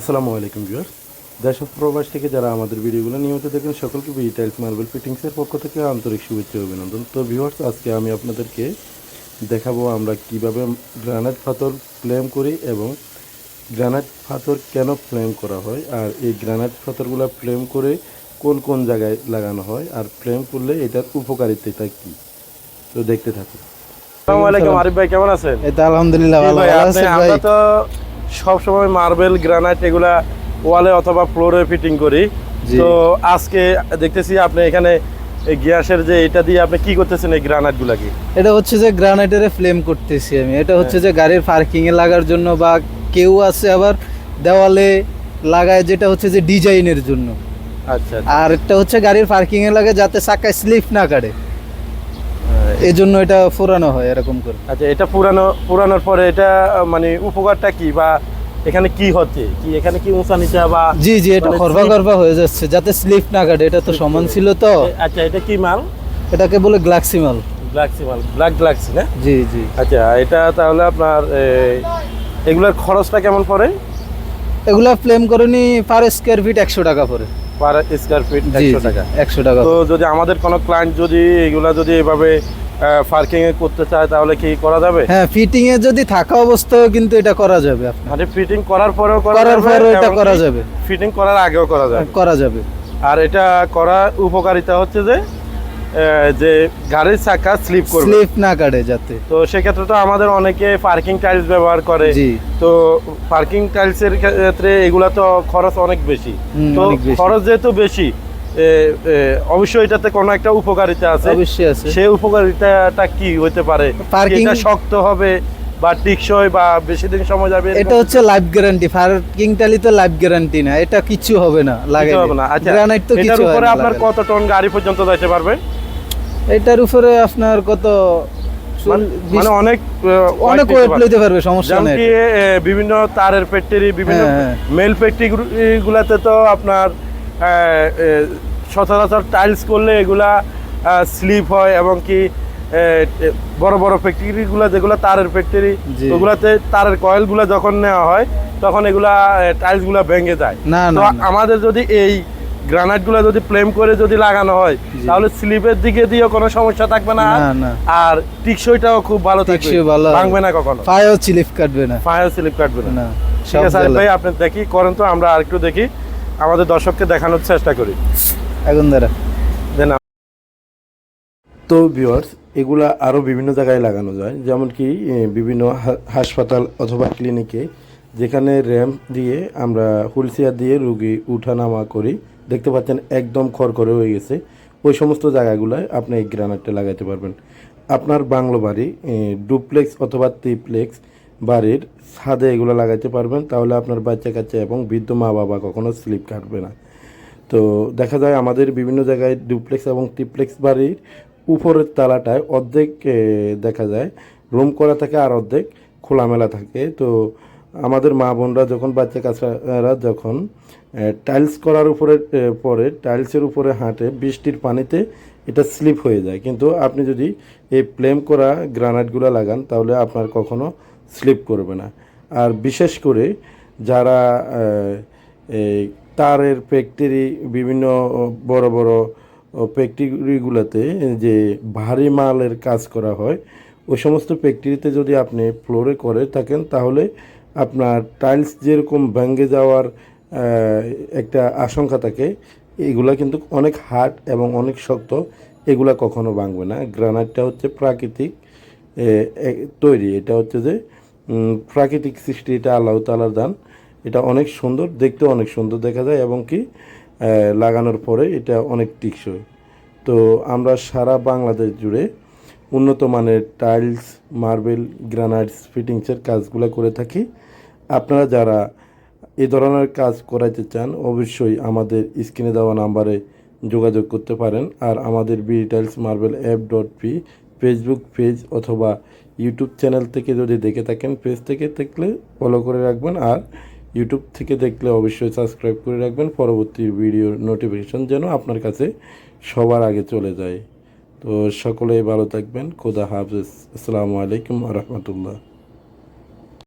আসসালামু আলাইকুম ভিউয়ার দেশ প্রবাস থেকে যারা আমাদের ভিডিওগুলো নিয়মিত দেখেন সকলকে বি টাইলস মার্বেল ফিটিংসের পক্ষ থেকে আন্তরিক শুভেচ্ছা অভিনন্দন। তো ভিউয়ার্স আজকে আমি আপনাদেরকে দেখাবো আমরা কীভাবে গ্রানাইট পাথর ফ্লেম করি এবং গ্রানাইট পাথর কেন ফ্লেম করা হয় আর এই গ্রানাইট পাথরগুলো ফ্লেম করে কোন কোন জায়গায় লাগানো হয় আর ফ্লেম করলে এটার উপকারিতাটা কী? তো দেখতে থাকুন। আসসালামু আলাইকুম আরিফ ভাই কেমন আছেন? এই তো আলহামদুলিল্লাহ ভালো আছেন ভাই। আমরা তো সব সময় মার্বেল গ্রানাইট এগুলা ওয়ালে অথবা ফ্লোরে ফিটিং করি। তো আজকে দেখতেছি আপনি এখানে এই গ্যাসের যে এটা দিয়ে আপনি কি করতেছেন এই গ্রানাইট গুলাকে এটা হচ্ছে যে গ্রানাইটের ফ্লেম করতেছি আমি। এটা হচ্ছে হ্যাঁ। যে গাড়ির পার্কিং এ লাগার জন্য বা কেউ আছে আবার দেওয়ালে লাগায় যেটা হচ্ছে যে ডিজাইনের জন্য। আচ্ছা। আর একটা হচ্ছে গাড়ির পার্কিং এ লাগে যাতে চাকায় স্লিপ না কাটে। এই জন্য এটা পুরানো হয় এরকম করে। আচ্ছা এটা পুরানো পুরানোর পরে এটা মানে উপকারটা কি? বা এখানে কি হচ্ছে? কি এখানে কি উঁচা নিচা বা জি জি এটা মানে খরবা খরবা হয়ে যাচ্ছে যাতে স্লিপ না কাটে এটা তো সমান ছিল তো। আচ্ছা এটা কি মাল? এটাকে বলে গ্লাক্সি মাল গ্লাক্সি মাল ব্ল্যাক গ্লাক্সি না? জি জি। আচ্ছা এটা তাহলে আপনার এগুলার খরচটা কেমন পড়ে? এগুলা ফ্লেম করে নি পার স্কোয়ার ফিট একশো টাকা পরে পার স্কোয়ার ফিট একশো টাকা। একশো টাকা। তো যদি আমাদের কোনো ক্লায়েন্ট যদি এগুলা যদি এভাবে পার্কিং এ করতে চায় তাহলে কি করা যাবে? হ্যাঁ ফিটিং এ যদি থাকা অবস্থায় কিন্তু এটা করা যাবে মানে ফিটিং করার পরেও করার পরেও এটা করা যাবে। ফিটিং করার আগেও করা যাবে। করা যাবে। আর এটা করা উপকারিতা হচ্ছে যে যে গাড়ির চাকা স্লিপ করবে। স্লিপ না কাটে যাতে। তো সেক্ষেত্রে তো আমাদের অনেকে পার্কিং টাইলস ব্যবহার করে। তো পার্কিং টাইলসের ক্ষেত্রে এগুলা তো খরচ অনেক বেশি। তো খরচ যেহেতু বেশি অবশ্যই এটাতে কোনো একটা উপকারিতা আছে। অবশ্যই আছে। সেই উপকারিতাটা কি হতে পারে? এটা শক্ত হবে বা টিকসই বা বেশি দিন সময় যাবে এটা হচ্ছে লাইফ গ্যারান্টি পার্কিং টালি তো লাইফ গ্যারান্টি না। এটা কিছু হবে না লাগে হবে না। আচ্ছা গ্রানাইট তো কিছু উপরে না আপনার কত টন গাড়ি পর্যন্ত যাইতে পারবে? এটার উপরে আপনার কত মানে- মানে অনেক অনেক ওয়েট লইতে পারবে সমস্যা নেই বিভিন্ন তারের ফ্যাক্টরি বিভিন্ন হ্যাঁ, হ্যাঁ। মেল ফ্যাক্টরি গুলাতে তো আপনার সচরাচর টাইলস করলে এগুলা স্লিপ হয় এবং কি বড় বড় ফ্যাক্টরি গুলা যেগুলো তারের ফ্যাক্টরি। ওগুলাতে তারের কয়েলগুলা যখন নেওয়া হয় তখন এগুলা টাইলসগুলা ভেঙে যায় না। আমাদের যদি এই গ্রানাইটগুলা যদি ফ্লেম করে যদি লাগানো হয় তাহলে স্লিপের দিকে দিয়েও কোনো সমস্যা থাকবে না। আর টিকসইটাও খুব ভালো থাকবে। ভালো ভাঙবে না কখনো। পায়েও চিলিপ কাটবে না। ফায়ার স্লিপ কাটবে না। না ঠিক আছে ভাই আপনি দেখি করেন তো আমরা আরেকটু দেখি। আমাদের দর্শককে দেখানোর চেষ্টা করি। এখন দাঁড়া দেন তো ভিউয়ার্স এগুলা আরও বিভিন্ন জায়গায় লাগানো যায়। যেমন কি বিভিন্ন হাসপাতাল অথবা ক্লিনিকে যেখানে র্যাম্প দিয়ে আমরা হুইলচেয়ার দিয়ে রুগী উঠানামা করি। দেখতে পাচ্ছেন একদম খড়খড়ে হয়ে গেছে। ওই সমস্ত জায়গাগুলোয় আপনি এই গ্রানাইটটা লাগাতে পারবেন। আপনার বাংলো বাড়ি ডুপ্লেক্স অথবা ত্রিপ্লেক্স বাড়ির ছাদে এগুলো লাগাতে পারবেন। তাহলে আপনার বাচ্চা কাচ্চা এবং বৃদ্ধ মা বাবা কখনো স্লিপ কাটবে না। তো দেখা যায় আমাদের বিভিন্ন জায়গায় ডুপ্লেক্স এবং ট্রিপ্লেক্স বাড়ির উপরের তালাটায় অর্ধেক দেখা যায় রুম করা থাকে আর অর্ধেক খোলামেলা থাকে। তো আমাদের মা বোনরা যখন বাচ্চা কাচ্চারা যখন টাইলস করার উপরে পরে টাইলসের উপরে হাঁটে, বৃষ্টির পানিতে এটা স্লিপ হয়ে যায়। কিন্তু আপনি যদি এই প্লেম করা গ্রানাইটগুলো লাগান, তাহলে আপনার কখনো স্লিপ করবে না। আর বিশেষ করে যারা তারের ফ্যাক্টরি বিভিন্ন বড় বড় ফ্যাক্টরিগুলোতে যে ভারী মালের কাজ করা হয়, ওই সমস্ত ফ্যাক্টরিতে যদি আপনি ফ্লোরে করে থাকেন, তাহলে আপনার টাইলস যেরকম ভেঙে যাওয়ার একটা আশঙ্কা থাকে, এগুলা কিন্তু অনেক হার্ড এবং অনেক শক্ত, এগুলা কখনো ভাঙবে না। গ্রানাইটটা হচ্ছে প্রাকৃতিক তৈরি। এটা হচ্ছে যে প্রাকৃতিক সৃষ্টি, এটা আল্লাহ তালার দান। এটা অনেক সুন্দর দেখতে অনেক সুন্দর দেখা যায় এবং কি লাগানোর পরে এটা অনেক টিকসই। তো আমরা সারা বাংলাদেশ জুড়ে উন্নত মানের টাইলস, মার্বেল, গ্রানাইটস, ফিটিংসের কাজগুলো করে থাকি। আপনারা যারা এই ধরনের কাজ করাইতে চান, অবশ্যই আমাদের স্ক্রিনে দেওয়া নাম্বারে যোগাযোগ করতে পারেন। আর আমাদের B tiles, marble, app dot P, Facebook page অথবা ইউটিউব চ্যানেল থেকে যদি দেখে থাকেন, পেজ থেকে দেখলে ফলো করে রাখবেন। আর ইউটিউব থেকে দেখলে অবশ্যই সাবস্ক্রাইব করে রাখবেন। পরবর্তী ভিডিওর নোটিফিকেশন যেন আপনার কাছে সবার আগে চলে যায়। তো সকলেই ভালো থাকবেন। খোদা হাফিজ। আসসালামু আলাইকুম রহমতুল্লাহ।